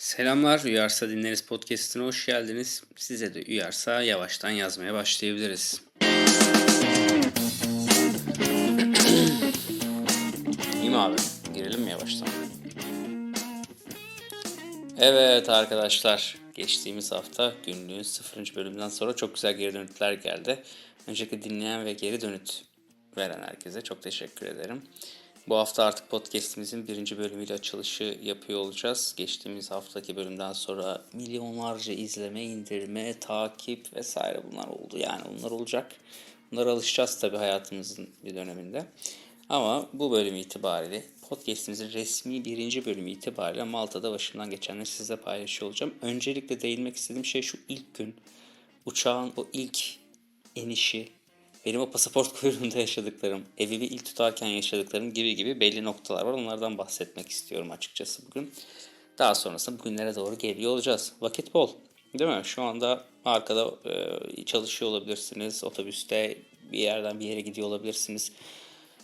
Selamlar, Uyarsa Dinleriz Podcast'ine hoş geldiniz. Size de uyarsa yavaştan yazmaya başlayabiliriz. İyi mi abi? Girelim mi yavaştan? Evet arkadaşlar, geçtiğimiz hafta günlüğün 0. bölümünden sonra çok güzel geri dönütler geldi. Öncelikle dinleyen ve geri dönüt veren herkese çok teşekkür ederim. Bu hafta artık podcast'imizin birinci bölümüyle açılışı yapıyor olacağız. Geçtiğimiz haftaki bölümden sonra milyonlarca izleme, indirme, takip vesaire bunlar oldu. Yani bunlar olacak. Bunlara alışacağız tabii hayatımızın bir döneminde. Ama bu bölüm itibariyle podcast'imizin resmi birinci bölümü itibariyle Malta'da başımdan geçenleri size paylaşıyor olacağım. Öncelikle değinmek istediğim şey şu ilk gün uçağın o ilk inişi, benim o pasaport kuyruğunda yaşadıklarım, evimi ilk tutarken yaşadıklarım gibi gibi belli noktalar var. Onlardan bahsetmek istiyorum açıkçası bugün. Daha sonrasında bugünlere doğru geliyor olacağız. Vakit bol. Değil mi? Şu anda arkada e, çalışıyor olabilirsiniz. Otobüste bir yerden bir yere gidiyor olabilirsiniz.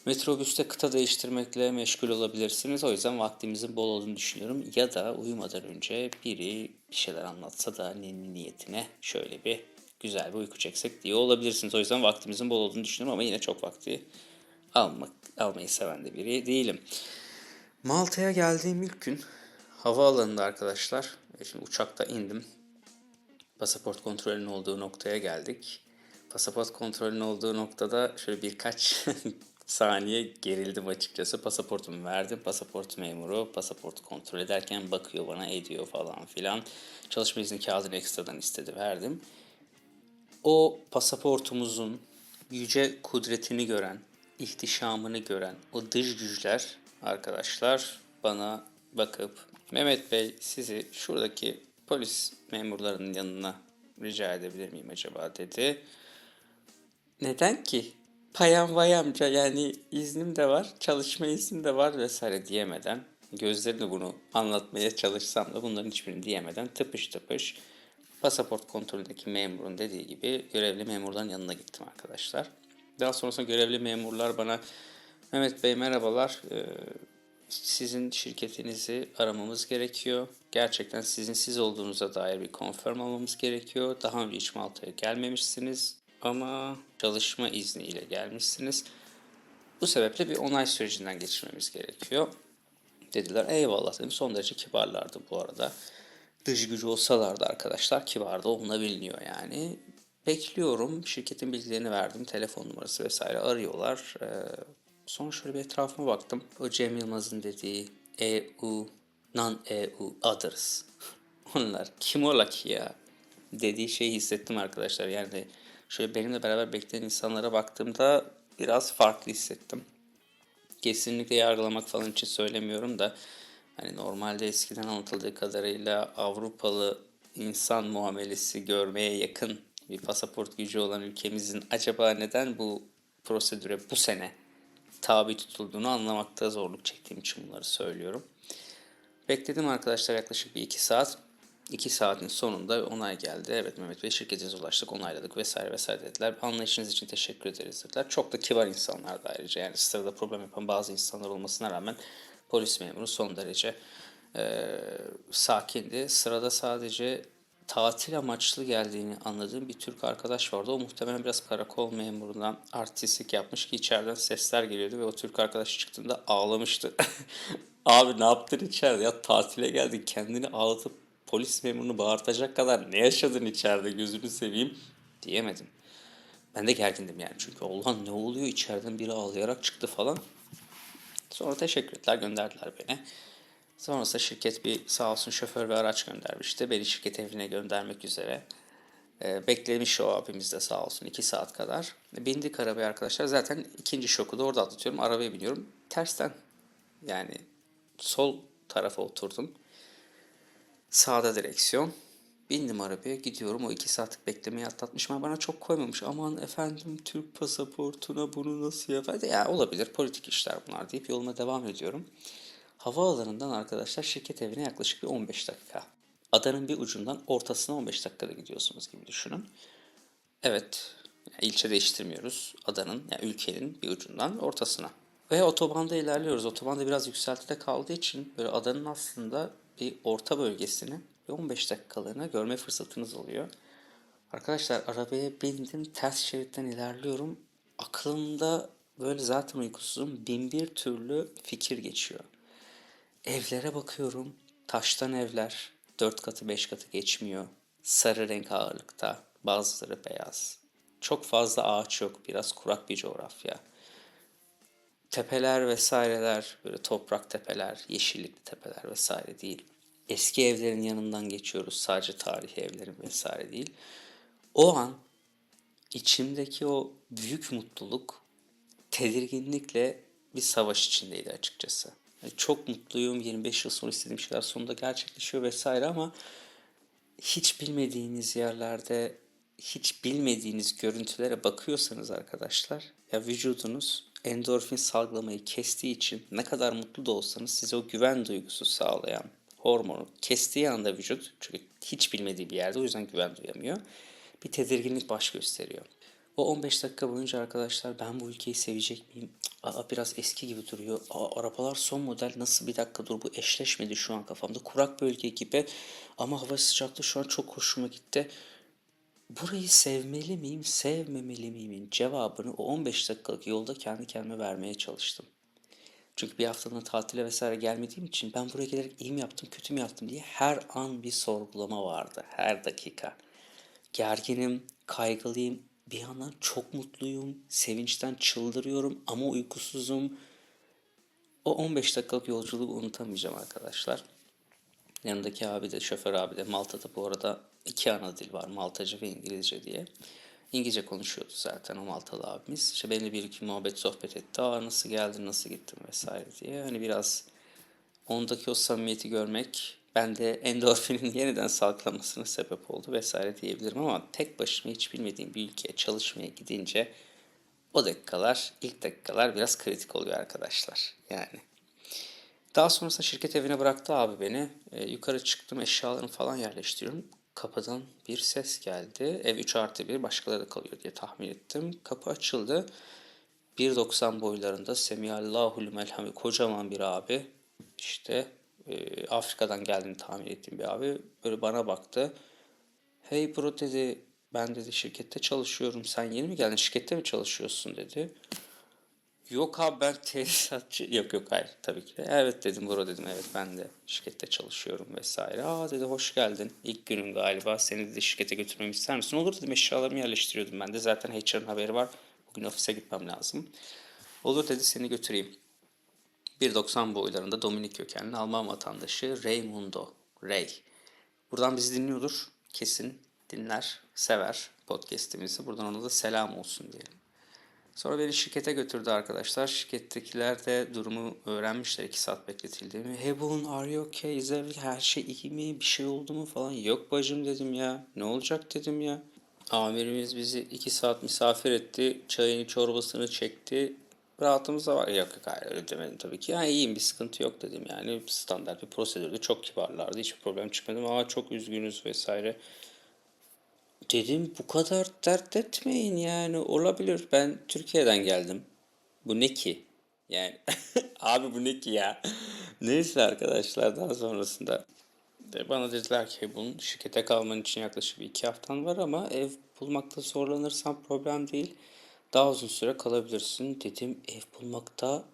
Metrobüste kıta değiştirmekle meşgul olabilirsiniz. O yüzden vaktimizin bol olduğunu düşünüyorum. Ya da uyumadan önce biri bir şeyler anlatsa da ni- niyetine şöyle bir güzel bir uyku çeksek diye olabilirsiniz. O yüzden vaktimizin bol olduğunu düşünüyorum ama yine çok vakti almak almayı seven de biri değilim. Malta'ya geldiğim ilk gün havaalanında arkadaşlar. e, Şimdi uçakta indim. Pasaport kontrolünün olduğu noktaya geldik. Pasaport kontrolünün olduğu noktada şöyle birkaç saniye gerildim açıkçası. Pasaportumu verdim. Pasaport memuru pasaportu kontrol ederken bakıyor bana ediyor falan filan. Çalışma izni kağıdını ekstradan istedi verdim. O pasaportumuzun yüce kudretini gören, ihtişamını gören o dış güçler arkadaşlar bana bakıp Mehmet Bey sizi şuradaki polis memurlarının yanına rica edebilir miyim acaba dedi. Neden ki? Payam vay amca yani iznim de var, çalışma iznim de var vesaire diyemeden gözlerini bunu anlatmaya çalışsam da bunların hiçbirini diyemeden tıpış tıpış pasaport kontrolündeki memurun dediği gibi görevli memurların yanına gittim arkadaşlar. Daha sonrasında görevli memurlar bana Mehmet Bey merhabalar Ee, sizin şirketinizi aramamız gerekiyor. Gerçekten sizin siz olduğunuza dair bir konfirm almamız gerekiyor. Daha önce hiç Malta'ya gelmemişsiniz ama çalışma izniyle gelmişsiniz. Bu sebeple bir onay sürecinden geçirmemiz gerekiyor. Dediler eyvallah dedim. Son derece kibarlardı bu arada. Dış gücü olsalardı arkadaşlar kibar da olunabiliyor yani. Bekliyorum. Şirketin bilgilerini verdim. Telefon numarası vesaire arıyorlar. Ee, sonra şöyle bir etrafıma baktım. O Cem Yılmaz'ın dediği EU, non-EU others. Onlar kim ola ki ya? Dediği şeyi hissettim arkadaşlar. Yani şöyle benimle beraber bekleyen insanlara baktığımda biraz farklı hissettim kesinlikle yargılamak falan için söylemiyorum da hani normalde eskiden anlatıldığı kadarıyla Avrupalı insan muamelesi görmeye yakın bir pasaport gücü olan ülkemizin acaba neden bu prosedüre bu sene tabi tutulduğunu anlamakta zorluk çektiğim için bunları söylüyorum. Bekledim arkadaşlar yaklaşık bir iki saat. İki saatin sonunda onay geldi. Evet Mehmet Bey şirketinize ulaştık, onayladık vesaire vesaire dediler. Anlayışınız için teşekkür ederiz dediler. Çok da kibar insanlar da ayrıca. Yani sırada problem yapan bazı insanlar olmasına rağmen polis memuru son derece e, sakindi. Sırada sadece tatil amaçlı geldiğini anladığım bir Türk arkadaş vardı. O muhtemelen biraz karakol memurundan artistlik yapmış ki içeriden sesler geliyordu ve o Türk arkadaş çıktığında ağlamıştı. Abi ne yaptın içeride ya tatile geldin kendini ağlatıp polis memurunu bağırtacak kadar ne yaşadın içeride gözünü seveyim diyemedim. Ben de gergindim yani çünkü Allah'ım ne oluyor içeriden biri ağlayarak çıktı falan. Sonra teşekkür ettiler gönderdiler beni. Sonrasında şirket bir sağ olsun şoför ve araç göndermişti. Beni şirket evine göndermek üzere. Ee, beklemiş o abimiz de sağ olsun 2 saat kadar. Bindik arabaya arkadaşlar. Zaten ikinci şoku da orada atlatıyorum. Arabaya biniyorum. Tersten yani sol tarafa oturdum. Sağda direksiyon. Bindim arabaya gidiyorum. O iki saatlik beklemeyi atlatmış. Ama bana çok koymamış. Aman efendim Türk pasaportuna bunu nasıl yapar? Ya olabilir politik işler bunlar deyip yoluma devam ediyorum. Havaalanından arkadaşlar şirket evine yaklaşık bir 15 dakika. Adanın bir ucundan ortasına 15 dakikada gidiyorsunuz gibi düşünün. Evet, ilçe değiştirmiyoruz. Adanın, yani ülkenin bir ucundan ortasına. Ve otobanda ilerliyoruz. Otobanda biraz yükseltide kaldığı için böyle adanın aslında bir orta bölgesini bir 15 dakikalığına görme fırsatınız oluyor. Arkadaşlar arabaya bindim, ters şeritten ilerliyorum. Aklımda böyle zaten uykusuzum bin bir türlü fikir geçiyor. Evlere bakıyorum. Taştan evler. Dört katı beş katı geçmiyor. Sarı renk ağırlıkta. Bazıları beyaz. Çok fazla ağaç yok. Biraz kurak bir coğrafya. Tepeler vesaireler böyle toprak tepeler, yeşillikli tepeler vesaire değil. Eski evlerin yanından geçiyoruz. Sadece tarihi evlerin vesaire değil. O an içimdeki o büyük mutluluk tedirginlikle bir savaş içindeydi açıkçası. Yani çok mutluyum. 25 yıl sonra istediğim şeyler sonunda gerçekleşiyor vesaire ama hiç bilmediğiniz yerlerde hiç bilmediğiniz görüntülere bakıyorsanız arkadaşlar ya vücudunuz endorfin salgılamayı kestiği için ne kadar mutlu da olsanız size o güven duygusu sağlayan hormonu kestiği anda vücut çünkü hiç bilmediği bir yerde o yüzden güven duyamıyor. Bir tedirginlik baş gösteriyor. O 15 dakika boyunca arkadaşlar ben bu ülkeyi sevecek miyim? Aa, biraz eski gibi duruyor. Aa, arabalar son model nasıl bir dakika dur bu eşleşmedi şu an kafamda. Kurak bölge gibi ama hava sıcaklığı şu an çok hoşuma gitti. Burayı sevmeli miyim, sevmemeli miyimin cevabını o 15 dakikalık yolda kendi kendime vermeye çalıştım. Çünkü bir haftalığına tatile vesaire gelmediğim için ben buraya gelerek iyi mi yaptım, kötü mü yaptım diye her an bir sorgulama vardı. Her dakika. Gerginim, kaygılıyım, bir yandan çok mutluyum, sevinçten çıldırıyorum ama uykusuzum. O 15 dakikalık yolculuğu unutamayacağım arkadaşlar. Yanımdaki abi de, şoför abi de Malta'da bu arada iki ana dil var. Maltacı ve İngilizce diye. İngilizce konuşuyordu zaten o Maltalı abimiz. İşte benimle bir iki muhabbet sohbet etti. Aa nasıl geldin, nasıl gittin vesaire diye. Hani biraz ondaki o samimiyeti görmek bende endorfinin yeniden salgılamasına sebep oldu vesaire diyebilirim ama tek başıma hiç bilmediğim bir ülkeye çalışmaya gidince o dakikalar, ilk dakikalar biraz kritik oluyor arkadaşlar. Yani. Daha sonrasında şirket evine bıraktı abi beni. E, yukarı çıktım eşyalarımı falan yerleştiriyorum. Kapıdan bir ses geldi. Ev 3 artı 1 başkaları da kalıyor diye tahmin ettim. Kapı açıldı. 1.90 boylarında Semiyallahu melhami kocaman bir abi. İşte e, Afrika'dan geldiğini tahmin ettiğim bir abi. Böyle bana baktı. Hey bro dedi ben dedi şirkette çalışıyorum. Sen yeni mi geldin? Şirkette mi çalışıyorsun dedi. Yok abi ben tesisatçı. Yok yok hayır tabii ki de. Evet dedim bro dedim evet ben de şirkette çalışıyorum vesaire. Aa dedi hoş geldin. İlk günüm galiba seni de şirkete götürmemi ister misin? Olur dedim eşyalarımı yerleştiriyordum ben de. Zaten HR'ın haberi var. Bugün ofise gitmem lazım. Olur dedi seni götüreyim. 1.90 boylarında Dominik kökenli Alman vatandaşı Raymundo Ray. Buradan bizi dinliyordur. Kesin dinler, sever podcast'imizi. Buradan ona da selam olsun diyelim. Sonra beni şirkete götürdü arkadaşlar. Şirkettekiler de durumu öğrenmişler 2 saat bekletildiğimi. Hey bun are you okay? Is everything- her şey iyi mi? Bir şey oldu mu falan. Yok bacım dedim ya. Ne olacak dedim ya. Amirimiz bizi 2 saat misafir etti. Çayını çorbasını çekti. Rahatımız da var. Yok yok hayır öyle demedim tabii ki. Ya iyiyim bir sıkıntı yok dedim yani. Standart bir prosedürdü. Çok kibarlardı. Hiçbir problem çıkmadı. Aa çok üzgünüz vesaire. Dedim bu kadar dert etmeyin yani olabilir. Ben Türkiye'den geldim. Bu ne ki? Yani abi bu ne ki ya? Neyse arkadaşlar daha sonrasında de bana dediler ki bunun şirkete kalman için yaklaşık bir iki haftan var ama ev bulmakta zorlanırsan problem değil. Daha uzun süre kalabilirsin. Dedim ev bulmakta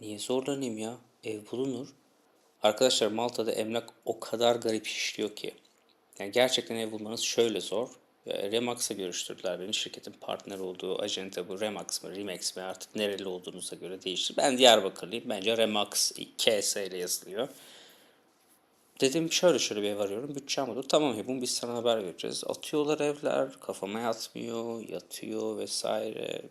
niye zorlanayım ya? Ev bulunur. Arkadaşlar Malta'da emlak o kadar garip işliyor ki. Yani gerçekten ev bulmanız şöyle zor. Remax'a görüştürdüler beni. Şirketin partner olduğu ajanta bu Remax mı, Remax mi artık nereli olduğunuza göre değişir. Ben Diyarbakırlıyım. Bence Remax KS ile yazılıyor. Dedim şöyle şöyle bir ev arıyorum. Bütçem budur. Tamam Hebun biz sana haber vereceğiz. Atıyorlar evler. Kafama yatmıyor. Yatıyor vesaire.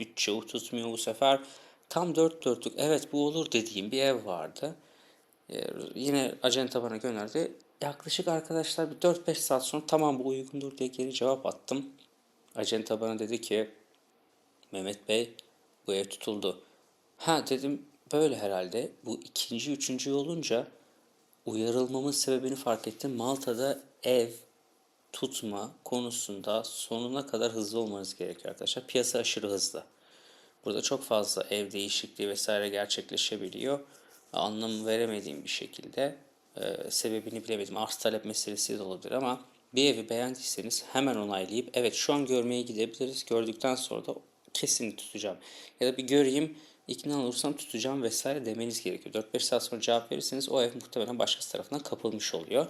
Bütçe tutmuyor bu sefer. Tam dört dörtlük evet bu olur dediğim bir ev vardı. Ee, yine acenta bana gönderdi. Yaklaşık arkadaşlar bir 4-5 saat sonra tamam bu uygundur diye geri cevap attım. Acenta bana dedi ki Mehmet Bey bu ev tutuldu. Ha dedim böyle herhalde. Bu ikinci, üçüncü olunca uyarılmamın sebebini fark ettim. Malta'da ev tutma konusunda sonuna kadar hızlı olmanız gerekiyor arkadaşlar. Piyasa aşırı hızlı. Burada çok fazla ev değişikliği vesaire gerçekleşebiliyor. Anlam veremediğim bir şekilde. E, sebebini bilemedim. Arz talep meselesi de olabilir ama bir evi beğendiyseniz hemen onaylayıp evet şu an görmeye gidebiliriz. Gördükten sonra da kesin tutacağım. Ya da bir göreyim ikna olursam tutacağım vesaire demeniz gerekiyor. 4-5 saat sonra cevap verirseniz o ev muhtemelen başkası tarafından kapılmış oluyor.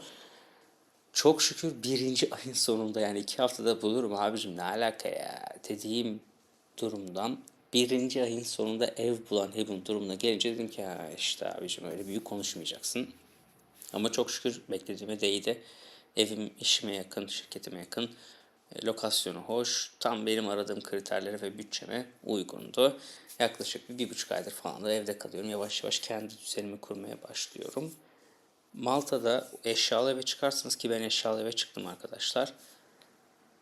Çok şükür birinci ayın sonunda yani iki haftada bulurum abicim ne alaka ya dediğim durumdan birinci ayın sonunda ev bulan evin durumuna gelince dedim ki ha işte abicim öyle büyük konuşmayacaksın. Ama çok şükür beklediğime değdi. Evim işime yakın, şirketime yakın. E, Lokasyonu hoş. Tam benim aradığım kriterlere ve bütçeme uygundu. Yaklaşık bir, bir buçuk aydır falan da evde kalıyorum. Yavaş yavaş kendi düzenimi kurmaya başlıyorum. Malta'da eşyalı eve çıkarsanız ki ben eşyalı eve çıktım arkadaşlar.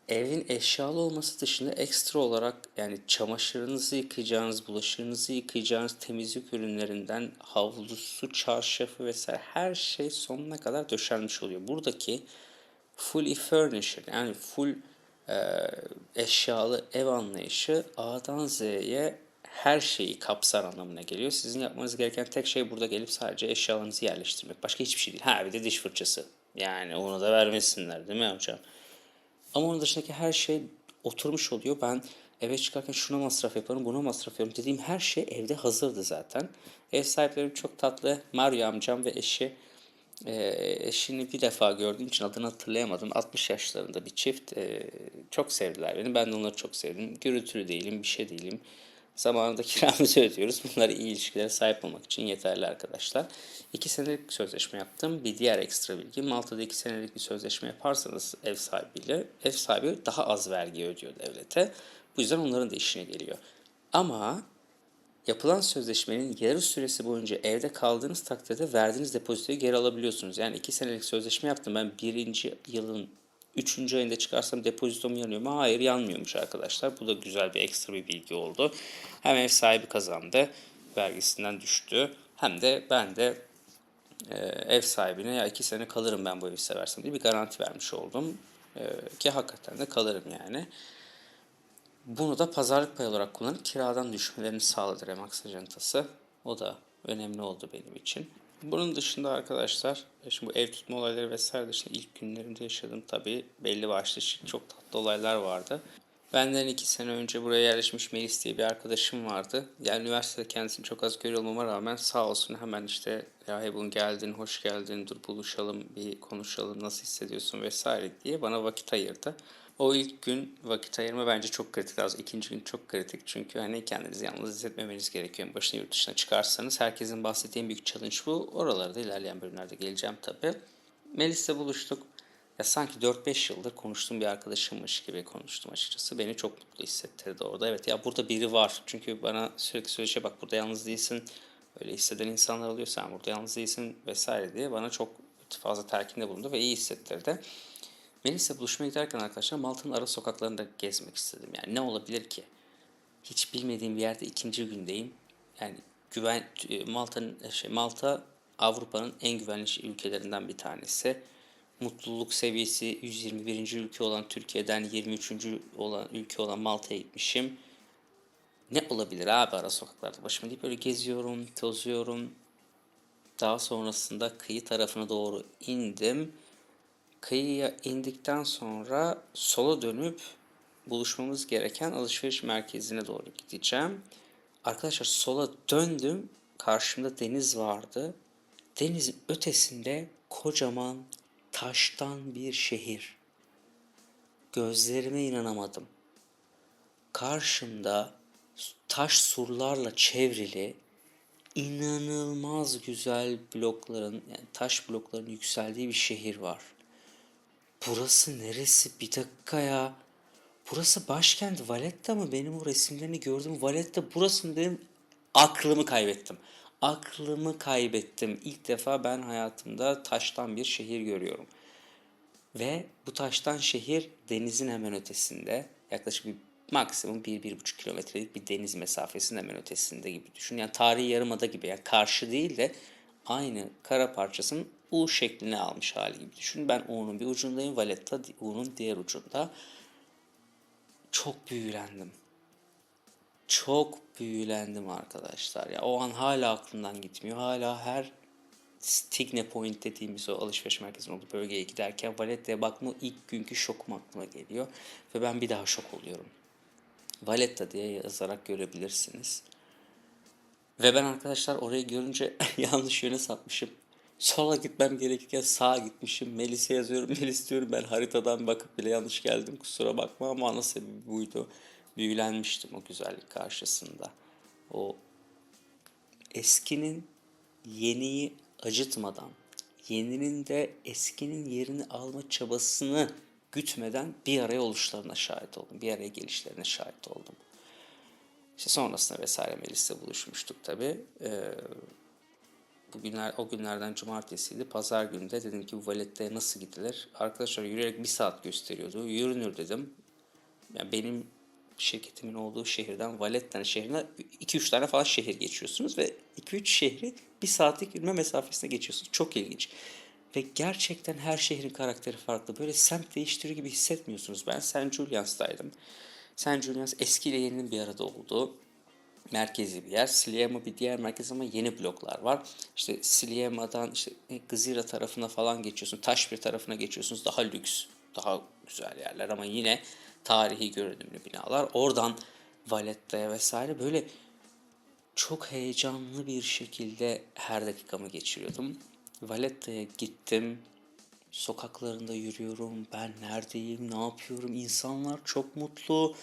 Evin eşyalı olması dışında ekstra olarak yani çamaşırınızı yıkayacağınız, bulaşığınızı yıkayacağınız temizlik ürünlerinden havlusu, çarşafı vesaire her şey sonuna kadar döşenmiş oluyor. Buradaki fully furnished yani full e, eşyalı ev anlayışı A'dan Z'ye her şeyi kapsar anlamına geliyor. Sizin yapmanız gereken tek şey burada gelip sadece eşyalarınızı yerleştirmek. Başka hiçbir şey değil. Ha bir de diş fırçası. Yani onu da vermesinler değil mi hocam? Ama onun dışındaki her şey oturmuş oluyor. Ben eve çıkarken şuna masraf yaparım, buna masraf yaparım dediğim her şey evde hazırdı zaten. Ev sahiplerim çok tatlı. Mario amcam ve eşi. Ee, eşini bir defa gördüğüm için adını hatırlayamadım. 60 yaşlarında bir çift. Ee, çok sevdiler beni. Ben de onları çok sevdim. Gürültülü değilim, bir şey değilim. Zamanında kiramızı ödüyoruz. Bunlar iyi ilişkilere sahip olmak için yeterli arkadaşlar. 2 senelik bir sözleşme yaptım. Bir diğer ekstra bilgi. Malta'da 2 senelik bir sözleşme yaparsanız ev sahibiyle ev sahibi daha az vergi ödüyor devlete. Bu yüzden onların da işine geliyor. Ama yapılan sözleşmenin yarı süresi boyunca evde kaldığınız takdirde verdiğiniz depozitoyu geri alabiliyorsunuz. Yani 2 senelik sözleşme yaptım. Ben birinci yılın Üçüncü ayında çıkarsam depozitom yanıyor mu? Hayır yanmıyormuş arkadaşlar. Bu da güzel bir ekstra bir bilgi oldu. Hem ev sahibi kazandı. Vergisinden düştü. Hem de ben de e, ev sahibine ya iki sene kalırım ben bu evi seversem diye bir garanti vermiş oldum. E, ki hakikaten de kalırım yani. Bunu da pazarlık pay olarak kullanıp kiradan düşmelerini sağladı Remax ajantası. O da önemli oldu benim için. Bunun dışında arkadaşlar, e, şimdi bu ev tutma olayları vesaire dışında ilk günlerimde yaşadığım tabii belli başlı çok tatlı olaylar vardı. Benden iki sene önce buraya yerleşmiş Melis diye bir arkadaşım vardı. Yani üniversitede kendisini çok az görüyor olmama rağmen sağ olsun hemen işte ya Hebun geldin, hoş geldin, dur buluşalım, bir konuşalım, nasıl hissediyorsun vesaire diye bana vakit ayırdı. O ilk gün vakit ayırma bence çok kritik. Az ikinci gün çok kritik. Çünkü hani kendinizi yalnız hissetmemeniz gerekiyor. Başına yurt dışına çıkarsanız herkesin bahsettiği en büyük challenge bu. Oralarda ilerleyen bölümlerde geleceğim tabii. Melis'le buluştuk. Ya sanki 4-5 yıldır konuştuğum bir arkadaşımmış gibi konuştum açıkçası. Beni çok mutlu hissettirdi orada. Evet ya burada biri var. Çünkü bana sürekli söyleyecek bak burada yalnız değilsin. Öyle hisseden insanlar oluyor. Sen burada yalnız değilsin vesaire diye bana çok fazla telkinde bulundu ve iyi hissettirdi. Melis'le buluşmaya giderken arkadaşlar Malta'nın ara sokaklarında gezmek istedim. Yani ne olabilir ki? Hiç bilmediğim bir yerde ikinci gündeyim. Yani güven Malta'nın şey Malta Avrupa'nın en güvenli ülkelerinden bir tanesi. Mutluluk seviyesi 121. ülke olan Türkiye'den 23. olan ülke olan Malta'ya gitmişim. Ne olabilir abi ara sokaklarda başıma deyip böyle geziyorum, tozuyorum. Daha sonrasında kıyı tarafına doğru indim kıyıya indikten sonra sola dönüp buluşmamız gereken alışveriş merkezine doğru gideceğim. Arkadaşlar sola döndüm. Karşımda deniz vardı. Denizin ötesinde kocaman taştan bir şehir. Gözlerime inanamadım. Karşımda taş surlarla çevrili inanılmaz güzel blokların yani taş blokların yükseldiği bir şehir var. Burası neresi? Bir dakika ya. Burası başkent Valletta mı? Benim o resimlerini gördüm. Valletta burası mı dedim. Aklımı kaybettim. Aklımı kaybettim. İlk defa ben hayatımda taştan bir şehir görüyorum. Ve bu taştan şehir denizin hemen ötesinde. Yaklaşık bir maksimum 1-1,5 kilometrelik bir deniz mesafesinin hemen ötesinde gibi düşün. Yani tarihi yarımada gibi. Yani karşı değil de aynı kara parçasının U şeklini almış hali gibi düşün. Ben U'nun bir ucundayım. Valletta U'nun diğer ucunda. Çok büyülendim. Çok büyülendim arkadaşlar. Ya o an hala aklımdan gitmiyor. Hala her Stigne Point dediğimiz o alışveriş merkezinin olduğu bölgeye giderken Valletta'ya bakma ilk günkü şokum aklıma geliyor. Ve ben bir daha şok oluyorum. Valletta diye yazarak görebilirsiniz. Ve ben arkadaşlar orayı görünce yanlış yöne sapmışım. Sola gitmem gerekirken sağa gitmişim. Melis'e yazıyorum. Melis diyorum ben haritadan bakıp bile yanlış geldim. Kusura bakma ama ana sebebi buydu. Büyülenmiştim o güzellik karşısında. O eskinin yeniyi acıtmadan, yeninin de eskinin yerini alma çabasını gütmeden bir araya oluşlarına şahit oldum. Bir araya gelişlerine şahit oldum. İşte sonrasında vesaire Melis'le buluşmuştuk tabii. Ee, bugünler o günlerden cumartesiydi. Pazar günü de dedim ki bu Valletta'ya nasıl gidilir? Arkadaşlar yürüyerek bir saat gösteriyordu. Yürünür dedim. Yani benim şirketimin olduğu şehirden Valletta şehrine 2-3 tane falan şehir geçiyorsunuz ve 2-3 şehri bir saatlik yürüme mesafesine geçiyorsunuz. Çok ilginç. Ve gerçekten her şehrin karakteri farklı. Böyle semt değiştirir gibi hissetmiyorsunuz. Ben St. Julian's'taydım. St. Julian's eski ile yeninin bir arada olduğu merkezi bir yer. Sliema bir diğer merkez ama yeni bloklar var. İşte Sliema'dan işte Gzira tarafına falan geçiyorsun. Taş bir tarafına geçiyorsunuz. Daha lüks, daha güzel yerler ama yine tarihi görünümlü binalar. Oradan Valletta'ya vesaire böyle çok heyecanlı bir şekilde her dakikamı geçiriyordum. Valletta'ya gittim. Sokaklarında yürüyorum. Ben neredeyim? Ne yapıyorum? İnsanlar çok mutlu.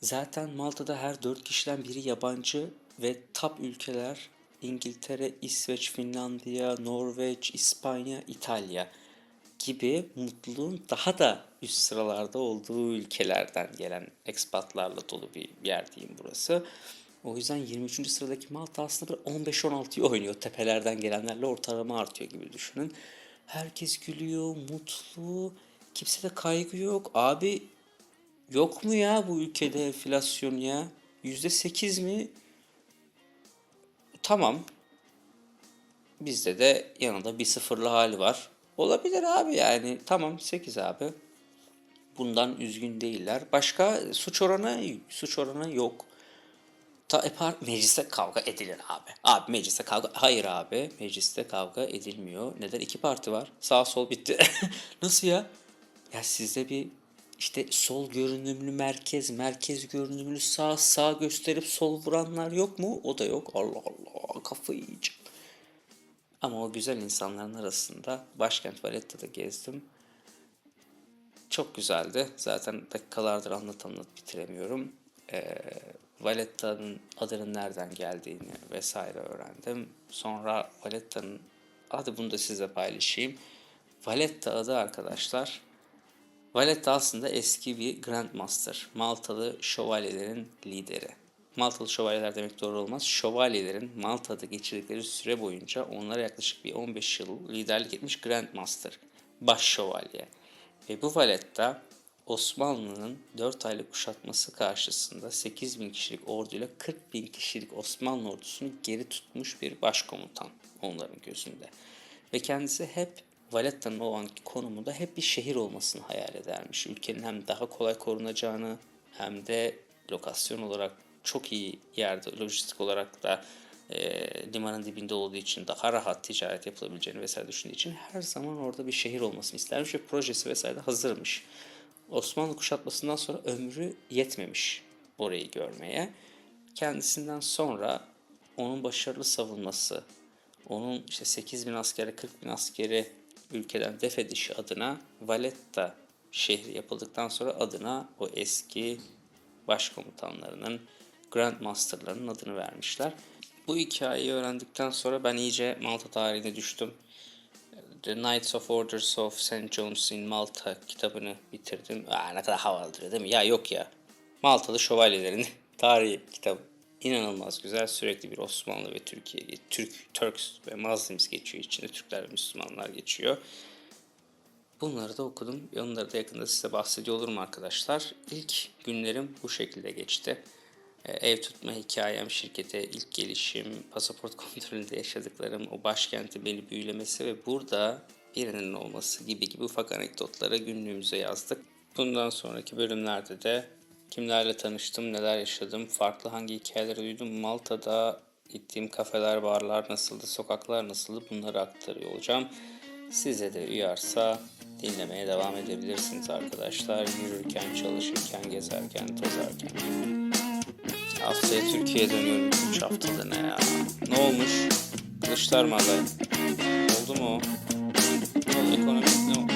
Zaten Malta'da her dört kişiden biri yabancı ve top ülkeler İngiltere, İsveç, Finlandiya, Norveç, İspanya, İtalya gibi mutluluğun daha da üst sıralarda olduğu ülkelerden gelen ekspatlarla dolu bir yer diyeyim burası. O yüzden 23. sıradaki Malta aslında bir 15-16'yı oynuyor. Tepelerden gelenlerle ortalama artıyor gibi düşünün. Herkes gülüyor, mutlu. Kimse de kaygı yok. Abi yok mu ya bu ülkede enflasyon ya? %8 mi? Tamam. Bizde de yanında bir sıfırlı hali var. Olabilir abi yani. Tamam 8 abi. Bundan üzgün değiller. Başka suç oranı suç oranı yok. Ta, e, par- mecliste kavga edilir abi. Abi mecliste kavga... Hayır abi mecliste kavga edilmiyor. Neden? iki parti var. Sağ sol bitti. Nasıl ya? Ya sizde bir işte sol görünümlü merkez, merkez görünümlü sağ, sağ gösterip sol vuranlar yok mu? O da yok. Allah Allah kafayı yiyeceğim. Ama o güzel insanların arasında başkent Valletta'da gezdim. Çok güzeldi. Zaten dakikalardır anlat anlat bitiremiyorum. Ee, Valletta'nın adının nereden geldiğini vesaire öğrendim. Sonra Valletta'nın adı bunu da size paylaşayım. Valletta adı arkadaşlar. Valletta aslında eski bir Grandmaster. Maltalı şövalyelerin lideri. Maltalı şövalyeler demek doğru olmaz. Şövalyelerin Malta'da geçirdikleri süre boyunca onlara yaklaşık bir 15 yıl liderlik etmiş Grandmaster. Baş şövalye. Ve bu Valletta Osmanlı'nın 4 aylık kuşatması karşısında 8 bin kişilik orduyla 40 bin kişilik Osmanlı ordusunu geri tutmuş bir başkomutan onların gözünde. Ve kendisi hep Valletta'nın o anki konumunda hep bir şehir olmasını hayal edermiş. Ülkenin hem daha kolay korunacağını hem de lokasyon olarak çok iyi yerde, lojistik olarak da e, limanın dibinde olduğu için daha rahat ticaret yapılabileceğini vesaire düşündüğü için her zaman orada bir şehir olmasını istermiş ve projesi vesaire hazırmış. Osmanlı kuşatmasından sonra ömrü yetmemiş orayı görmeye. Kendisinden sonra onun başarılı savunması, onun işte 8 bin askeri, 40 bin askeri ülkeden def edişi adına Valletta şehri yapıldıktan sonra adına o eski başkomutanlarının, Grandmaster'ların adını vermişler. Bu hikayeyi öğrendikten sonra ben iyice Malta tarihine düştüm. The Knights of Orders of St. John's in Malta kitabını bitirdim. Aa, ne kadar havalıdır değil mi? Ya yok ya. Maltalı şövalyelerin tarihi kitabı. İnanılmaz güzel. Sürekli bir Osmanlı ve Türkiye, Türk, Turks ve Muslims geçiyor. içinde Türkler ve Müslümanlar geçiyor. Bunları da okudum. Onları da yakında size bahsediyor olurum arkadaşlar. İlk günlerim bu şekilde geçti. Ee, Ev tutma hikayem, şirkete ilk gelişim, pasaport kontrolünde yaşadıklarım, o başkenti beni büyülemesi ve burada birinin olması gibi gibi ufak anekdotları günlüğümüze yazdık. Bundan sonraki bölümlerde de kimlerle tanıştım, neler yaşadım, farklı hangi hikayeleri duydum, Malta'da gittiğim kafeler, barlar nasıldı, sokaklar nasıldı bunları aktarıyor olacağım. Size de uyarsa dinlemeye devam edebilirsiniz arkadaşlar. Yürürken, çalışırken, gezerken, tozarken. Haftaya Türkiye'ye dönüyorum 3 haftada ne ya. Ne olmuş? Kılıçlar mı aday? Oldu mu? Ekonomik ne oldu?